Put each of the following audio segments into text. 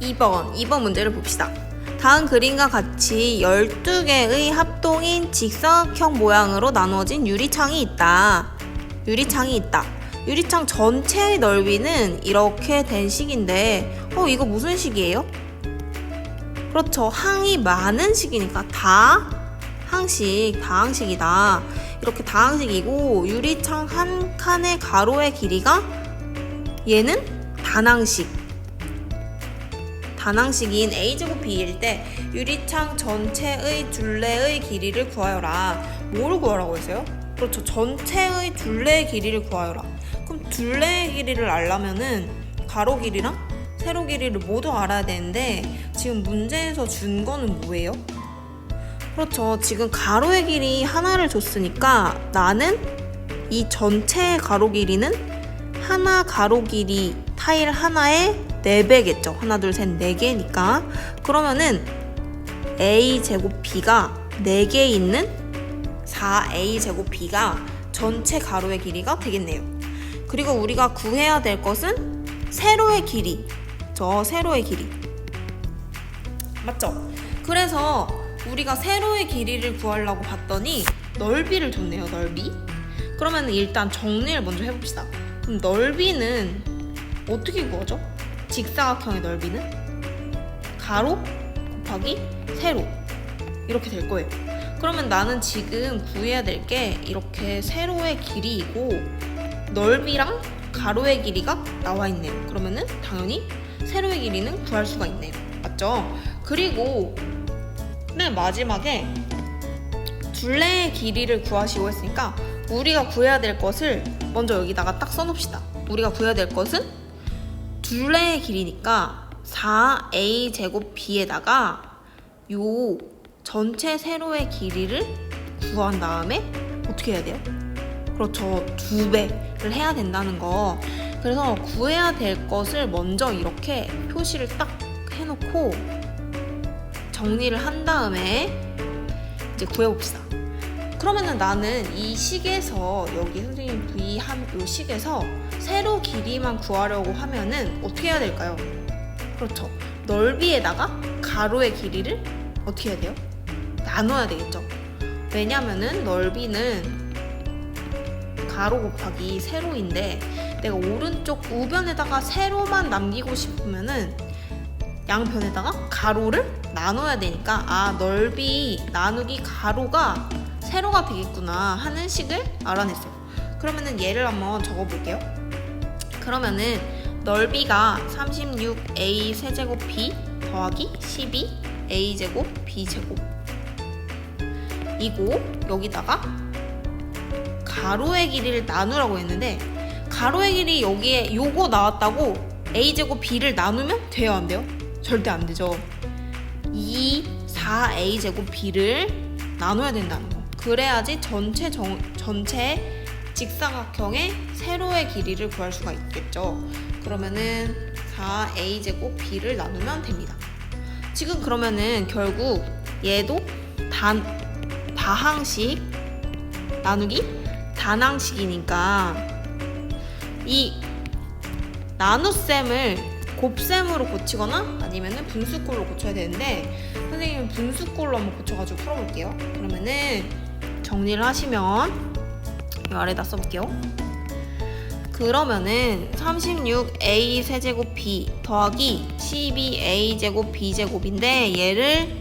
2번, 2번 문제를 봅시다. 다음 그림과 같이 12개의 합동인 직사각형 모양으로 나누어진 유리창이 있다. 유리창이 있다. 유리창 전체의 넓이는 이렇게 된 식인데, 어, 이거 무슨 식이에요? 그렇죠. 항이 많은 식이니까 다 항식, 다항식이다. 이렇게 다항식이고, 유리창 한 칸의 가로의 길이가 얘는 단항식. 단항식인 a제곱 b일 때 유리창 전체의 둘레의 길이를 구하여라. 뭐를 구하라고 했어요? 그렇죠. 전체의 둘레의 길이를 구하여라. 그럼 둘레의 길이를 알려면은 가로 길이랑 세로 길이를 모두 알아야 되는데 지금 문제에서 준 거는 뭐예요? 그렇죠. 지금 가로의 길이 하나를 줬으니까 나는 이 전체의 가로 길이는 하나 가로 길이 타일 하나에 4배겠죠. 하나, 둘, 셋, 4개니까. 그러면은 a 제곱 b가 4개 있는 4a 제곱 b가 전체 가로의 길이가 되겠네요. 그리고 우리가 구해야 될 것은 세로의 길이. 저 세로의 길이. 맞죠? 그래서 우리가 세로의 길이를 구하려고 봤더니 넓이를 줬네요, 넓이. 그러면 일단 정리를 먼저 해봅시다. 그럼 넓이는 어떻게 구하죠? 직사각형의 넓이는 가로 곱하기 세로 이렇게 될 거예요. 그러면 나는 지금 구해야 될 게 이렇게 세로의 길이이고 넓이랑 가로의 길이가 나와 있네요. 그러면은 당연히 세로의 길이는 구할 수가 있네요. 맞죠? 그리고 맨 마지막에 둘레의 길이를 구하시고 했으니까 우리가 구해야 될 것을 먼저 여기다가 딱 써놓읍시다. 우리가 구해야 될 것은 둘레의 길이니까 4a 제곱 b에다가 요 전체 세로의 길이를 구한 다음에 어떻게 해야 돼요? 그렇죠. 두 배를 해야 된다는 거. 그래서 구해야 될 것을 먼저 이렇게 표시를 딱 해놓고 정리를 한 다음에 이제 구해봅시다. 그러면은 나는 이 식에서 여기 선생님 V 한요 식에서 세로 길이만 구하려고 하면은 어떻게 해야 될까요? 그렇죠. 넓이에다가 가로의 길이를 어떻게 해야 돼요? 나눠야 되겠죠. 왜냐면은 넓이는 가로 곱하기 세로인데 내가 오른쪽 우변에다가 세로만 남기고 싶으면은 양변에다가 가로를 나눠야 되니까 아 넓이 나누기 가로가 세로가 되겠구나 하는 식을 알아냈어요. 그러면은 얘를 한번 적어볼게요. 그러면은 넓이가 36a 세제곱 b 더하기 12a 제곱 b 제곱 이고 여기다가 가로의 길이를 나누라고 했는데 가로의 길이 여기에 요거 나왔다고 a 제곱 b를 나누면 돼요 안 돼요? 절대 안 되죠. 2 4a 제곱 b를 나눠야 된다는 거. 그래야지 전체 정, 전체 직사각형의 세로의 길이를 구할 수가 있겠죠. 그러면은 4a 제곱 b를 나누면 됩니다. 지금 그러면은 결국 얘도 단 다항식 나누기 단항식이니까 이 나눗셈을 곱셈으로 고치거나 아니면은 분수꼴로 고쳐야 되는데 선생님은 분수꼴로 한번 고쳐가지고 풀어볼게요. 그러면은 정리를 하시면 이 아래다 써볼게요. 그러면은 36a 세제곱 b 더하기 12a 제곱 b 제곱인데 얘를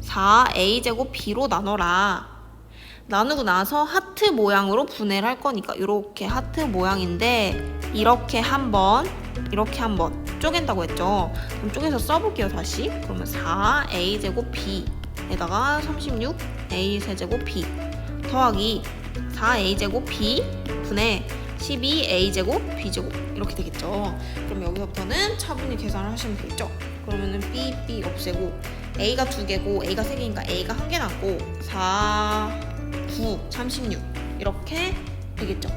4a 제곱 b로 나눠라. 나누고 나서 하트 모양으로 분해를 할 거니까 이렇게 하트 모양인데 이렇게 한번 이렇게 한번 쪼갠다고 했죠. 그럼 쪼개서 써볼게요 다시. 그러면 4a 제곱 b에다가 36a 세제곱 b 더하기 4a 제곱 b 분의 12a 제곱 b 제곱 이렇게 되겠죠. 그럼 여기서부터는 차분히 계산을 하시면 되겠죠. 그러면은 b b 없애고 a가 두 개고 a가 세 개니까 a가 한개 남고 4 9 36 이렇게 되겠죠.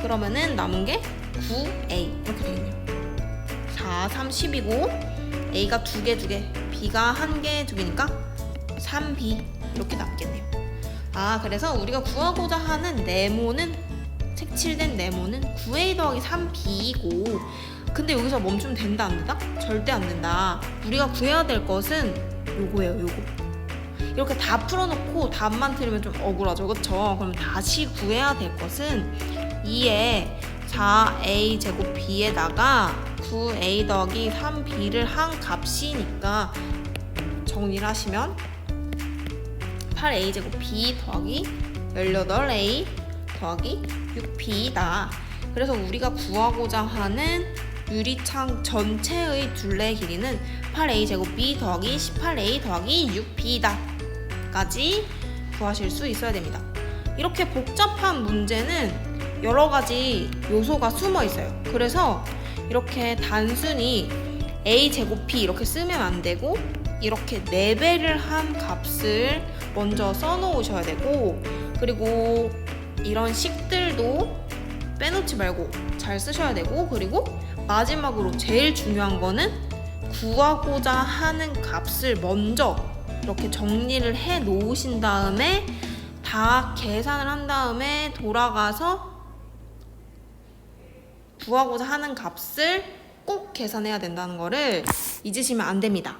그러면은 남은 게 9a 이렇게 되겠네요. 4, 3, 10이고 a가 두 개, 두 개, b가 한 개, 두 개니까 3b 이렇게 남겠네요. 아, 그래서 우리가 구하고자 하는 네모는 색칠된 네모는 9a 더하기 3b이고 근데 여기서 멈추면 된다 안 된다? 절대 안 된다. 우리가 구해야 될 것은 요거예요, 요거. 이렇게 다 풀어놓고 답만 틀리면 좀 억울하죠, 그렇죠? 그럼 다시 구해야 될 것은 2에 4a 제곱 b에다가 9a 더하기 3b를 한 값이니까 정리를 하시면 8a 제곱 b 더하기 18a 더하기 6b다. 그래서 우리가 구하고자 하는 유리창 전체의 둘레 길이는 8a 제곱 b 더하기 18a 더하기 6b다. 까지 구하실 수 있어야 됩니다. 이렇게 복잡한 문제는 여러 가지 요소가 숨어 있어요. 그래서 이렇게 단순히 a 제곱 b 이렇게 쓰면 안 되고 이렇게 4배를 한 값을 먼저 써놓으셔야 되고 그리고 이런 식들도 빼놓지 말고 잘 쓰셔야 되고 그리고 마지막으로 제일 중요한 거는 구하고자 하는 값을 먼저 이렇게 정리를 해 놓으신 다음에 다 계산을 한 다음에 돌아가서 구하고자 하는 값을 꼭 계산해야 된다는 거를 잊으시면 안 됩니다.